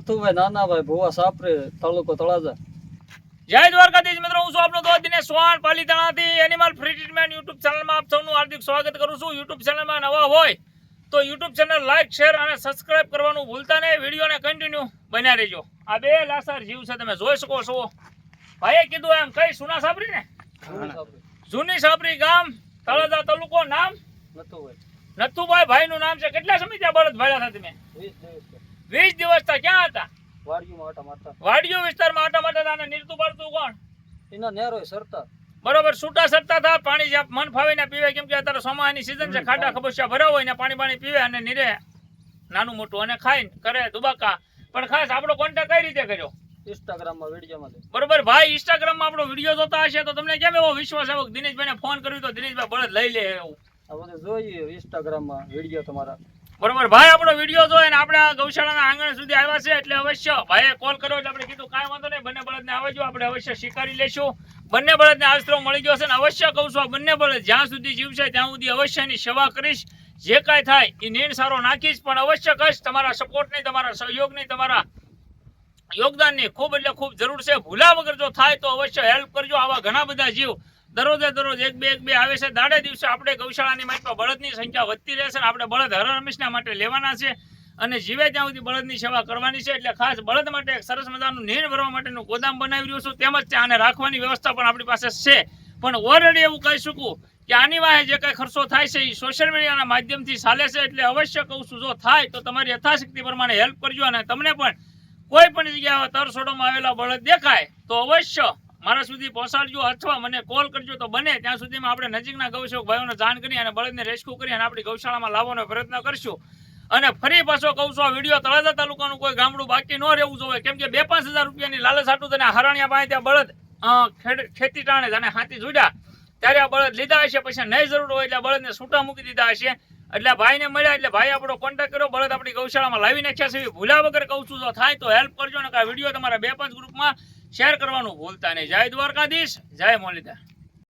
નથુભાઈ નાનાભાઈ ભુવા સાપરે તાલુકો તળાજા. જય દ્વારકાધીશ મિત્રો હું છું આપનો દોસ્ત દિનેશ ચૌહાણ પાલીતાણાથી એનિમલ ફ્રી ટ્રીટમેન્ટ યુટ્યુબ ચેનલમાં આપ સૌનું હાર્દિક સ્વાગત કરું છું. યુટ્યુબ ચેનલમાં નવા હોય તો યુટ્યુબ ચેનલ લાઈક શેર અને સબસ્ક્રાઇબ કરવાનું ભૂલતા નહીં. વિડીયોને કન્ટિન્યુ બન્યા રહેજો. આ બે લાસાર જીવ છે તમે જોઈ શકો છો. ભાઈએ કીધું એમ કઈ સુના સાબરી ને? જૂની સાબરી ગામ તળાજા તાલુકો નામ? નથુભાઈ. નથુભાઈ ભાઈનું નામ છે. કેટલા સમય ત્યાં બળદ ભાડ્યા હતા તમે? વીસ દિવસ વીસ ક્યાં હતા? વાડીમાં આટા મારતા. વાડીઓ વિસ્તારમાં આટા મારતા અને નીરતું પડતું કોણ? એના નેરો સરતા. બરોબર છૂટા સરતા થા પાણી જ્યાં મન ફાવીને પીવે કેમ કે અત્યારે ચોમાસાની સીઝન છે ખાડા ખબોશિયા ભરાવ હોય ને પાણી પાણી પીવે અને નીરે નાનું મોટું અને ખાઈને કરે દુબાકા. પણ ખાસ આપણો કોન્ટેક્ટ કઈ રીતે કર્યો? ઇન્સ્ટાગ્રામમાં વિડીયોમાં બરોબર ભાઈ ઇન્સ્ટાગ્રામમાં આપણો વીડિયો જોતા હશે તો તમને કેમ એવો વિશ્વાસ આવ્યો દિનેશભાઈને ફોન કર્યો તો દિનેશભાઈ બળદ લઈ લે એવું? આ બધું જોઈએ ઇન્સ્ટાગ્રામમાં વીડિયો તમારા. બરોબર, ભાઈ, આપણો વીડિયો જોઈને આપણે ગૌશાળાના આંગણ સુધી આવ્યા છે એટલે અવશ્ય ભાઈએ કોલ કર્યો એટલે આપણે કીધું કાંઈ વાંધો નહીં, બંને બળદને આવજો આપણે અવશ્ય સ્વીકારી લેશું બંને બળદને આશરો મળી ગયો છે અને અવશ્ય કહું છું બંને બળદ જ્યાં સુધી જીવશે ત્યાં સુધી અવશ્યની સેવા કરીશ. જે કાંઈ થાય એ નીણ સારો નાખીશ, પણ અવશ્ય કહીશ, તમારા સપોર્ટની તમારા સહયોગની તમારા યોગદાનની ખૂબ એટલે ખૂબ જરૂર છે. ભૂલા વગર જો થાય તો અવશ્ય હેલ્પ કરજો. આવા ઘણા બધા જીવ દરરોજે દરરોજ એક બે એક બે આવે છે. દાડે દિવસે આપણે ગૌશાળાની માહિતી બળદની સંખ્યા વધતી રહેશે અને આપણે બળદ હર હંમેશના માટે લેવાના છે અને જીવે ત્યાં સુધી બળદની સેવા કરવાની છે. એટલે ખાસ બળદ માટે એક સરસ મજાનું નીર ભરવા માટેનું ગોદામ બનાવી રહ્યું છું. તેમજ આને રાખવાની વ્યવસ્થા પણ આપણી પાસે છે. પણ ઓલરેડી એવું કહી શકું કે આની વાહે જે કાંઈ ખર્ચો થાય છે એ સોશિયલ મીડિયાના માધ્યમથી ચાલે છે. એટલે અવશ્ય કહું છું, જો થાય તો તમારી યથાશક્તિ પ્રમાણે હેલ્પ કરજો અને તમને પણ કોઈ પણ જગ્યાએ તરસોડોમાં આવેલા બળદ દેખાય તો અવશ્ય મારા સુધી પહોંચાડજો અથવા મને કોલ કરજો તો બને. ત્યાં સુધીમાં આપણે નજીકના ગૌસેવક ભાઈઓને જાણ કરી અને બળદને રેસ્ક્યુ કરી અને આપણી ગૌશાળામાં લાવવાનો પ્રયત્ન કરશું. અને ફરી પાછો કહું છું, આ વીડિયો તળાજા તાલુકાનું કોઈ ગામડું બાકી ન રહેવું જોઈએ. કેમ કે બે પાંચ હજાર રૂપિયાની લાલચ હાટું તને હરણિયા પાસે ત્યાં બળદ ખેતી ટાણે અને હાથી જોડ્યા. ત્યારે આ બળદ લીધા હશે, પછી નહીં જરૂર હોય એટલે બળદને છૂટા મૂકી દીધા હશે. એટલે ભાઈને મળ્યા, એટલે ભાઈ આપણો કોન્ટેક્ટ કર્યો, બળદ આપણી ગૌશાળામાં લાવી નાખ્યા છે ભૂલા વગર કહું છું. જો થાય તો હેલ્પ કરજો ને આ વીડિયો તમારા બે પાંચ ગ્રુપમાં શેર કરવાનું ભૂલતા નહીં. જય દ્વારકાધીશ જય મોલીધા